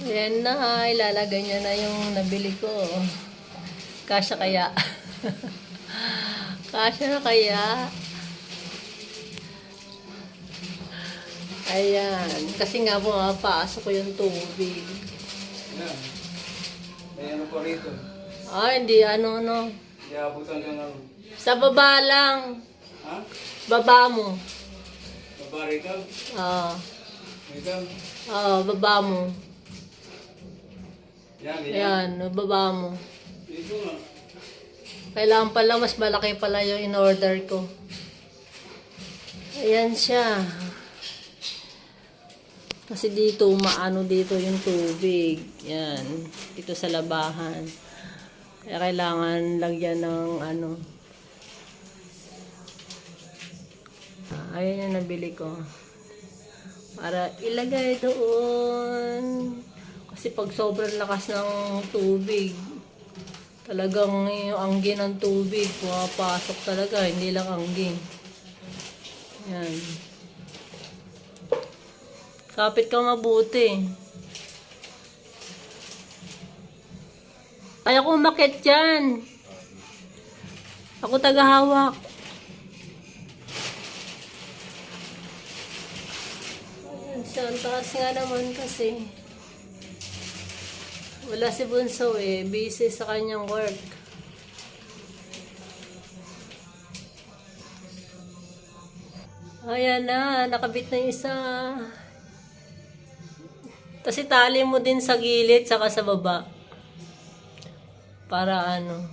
Ayan na, ilalagay niya na yung nabili ko. Kasya kaya? Kasya na kaya? Ayan. Kasi nga pumapasok ko yung tubig. Yan. May ano pa rito. Ah, hindi ano, no. Hindi abutan ka ng... Sa baba lang. Ha? Baba mo. Babari ka? Ah, Ikaw? ah, baba mo. Yan, yan. Baba mo. Dito nga. Kailangan pala, mas malaki pala yung in-order ko. Ayan siya. Kasi dito, maano dito yung tubig. Yan. Dito sa labahan. Kaya kailangan lagyan ng ano. Ah, Ayan yung nabili ko. Para ilagay doon. Kasi pag sobrang lakas ng tubig, talagang yung angin ng tubig, pumapasok talaga, hindi lang angin. Yan. Kapit ka mabuti. Kaya ko umakit dyan. Ako tagahawak. Ayan siya, ang taas nga naman kasi. Wala si Bunso eh, busy sa kanyang work. Ayan na, nakabit na yung isa. Tapos itali mo din sa gilid, saka sa baba. Para ano,